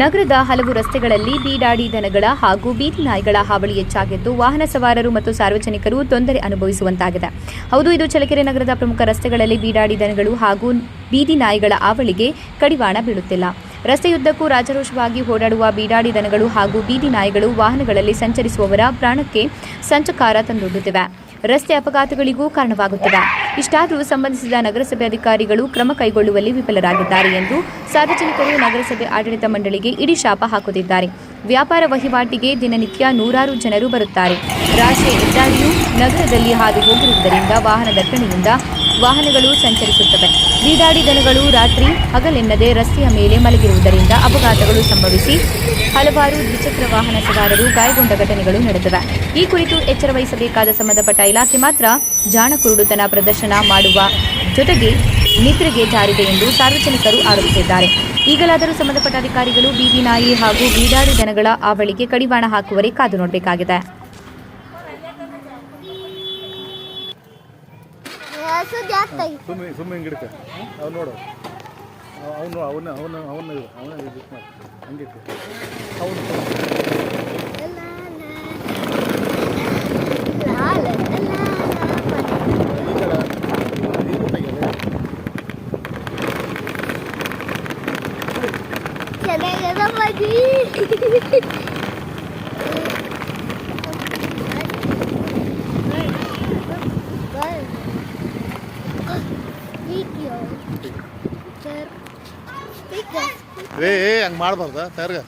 ನಗರದ ಹಲವು ರಸ್ತೆಗಳಲ್ಲಿ ಬೀಡಾಡಿ ದನಗಳ ಹಾಗೂ ಬೀದಿ ನಾಯಿಗಳ ಹಾವಳಿ ಹೆಚ್ಚಾಗಿದ್ದು ವಾಹನ ಸವಾರರು ಮತ್ತು ಸಾರ್ವಜನಿಕರು ತೊಂದರೆ ಅನುಭವಿಸುವಂತಾಗಿದೆ. ಹೌದು, ಇದು ಚಳ್ಳಕೆರೆ ನಗರದ ಪ್ರಮುಖ ರಸ್ತೆಗಳಲ್ಲಿ ಬೀಡಾಡಿ ದನಗಳು ಹಾಗೂ ಬೀದಿ ನಾಯಿಗಳ ಹಾವಳಿಗೆ ಕಡಿವಾಣ ಬೀಳುತ್ತಿಲ್ಲ. ರಸ್ತೆಯುದ್ದಕ್ಕೂ ರಾಜರೋಷವಾಗಿ ಓಡಾಡುವ ಬೀಡಾಡಿ ದನಗಳು ಹಾಗೂ ಬೀದಿ ನಾಯಿಗಳು ವಾಹನಗಳಲ್ಲಿ ಸಂಚರಿಸುವವರ ಪ್ರಾಣಕ್ಕೆ ಸಂಚಕಾರ ತಂದೊಡ್ಡುತ್ತಿವೆ. ರಸ್ತೆ ಅಪಘಾತಗಳಿಗೂ ಕಾರಣವಾಗುತ್ತಿವೆ. ಇಷ್ಟಾದರೂ ಸಂಬಂಧಿಸಿದ ನಗರಸಭೆ ಅಧಿಕಾರಿಗಳು ಕ್ರಮ ಕೈಗೊಳ್ಳುವಲ್ಲಿ ವಿಫಲರಾಗಿದ್ದಾರೆ ಎಂದು ಸಾರ್ವಜನಿಕರು ನಗರಸಭೆ ಆಡಳಿತ ಮಂಡಳಿಗೆ ಇಡೀ ಶಾಪ ಹಾಕುತ್ತಿದ್ದಾರೆ. ವ್ಯಾಪಾರ ವಹಿವಾಟಿಗೆ ದಿನನಿತ್ಯ ನೂರಾರು ಜನರು ಬರುತ್ತಾರೆ. ರಾಷ್ಟ್ರೀಯ ಹೆದ್ದಾರಿಯು ನಗರದಲ್ಲಿ ಹಾದು ಹೋಗಿರುವುದರಿಂದ ವಾಹನ ದಟ್ಟಣೆಯಿಂದ ವಾಹನಗಳು ಸಂಚರಿಸುತ್ತವೆ. ಬೀದಾಡಿ ದನಗಳು ರಾತ್ರಿ ಹಗಲೆನ್ನದೆ ರಸ್ತೆಯ ಮೇಲೆ ಮಲಗಿರುವುದರಿಂದ ಅಪಘಾತಗಳು ಸಂಭವಿಸಿ ಹಲವಾರು ದ್ವಿಚಕ್ರ ವಾಹನ ಸವಾರರು ಗಾಯಗೊಂಡ ಘಟನೆಗಳು ನಡೆದಿವೆ. ಈ ಕುರಿತು ಎಚ್ಚರ ವಹಿಸಬೇಕಾದ ಸಂಬಂಧಪಟ್ಟ ಇಲಾಖೆ ಮಾತ್ರ ಜಾಣ ಕುರುಡುತನ ಪ್ರದರ್ಶನ ಮಾಡುವ ಜೊತೆಗೆ ನಿದ್ರೆಗೆ ಜಾರಿದೆ ಎಂದು ಸಾರ್ವಜನಿಕರು ಆರೋಪಿಸಿದ್ದಾರೆ. ಈಗಲಾದರೂ ಸಂಬಂಧಪಟ್ಟ ಅಧಿಕಾರಿಗಳು ಬೀದಿ ನಾಯಿ ಹಾಗೂ ಬೀಡಾಡಿ ದನಗಳ ಆವಳಿಗೆ ಕಡಿವಾಣ ಹಾಕುವರೆ ಕಾದು ನೋಡಬೇಕಾಗಿದೆ. ಅವ್ನು ಅವನು, ಅವನ ಅವನ ಅವನ ಹಂಗೆ ಅವನು ಏ ಹಂಗೆ ಮಾಡಬಾರ್ದ? ಸರ್ಗ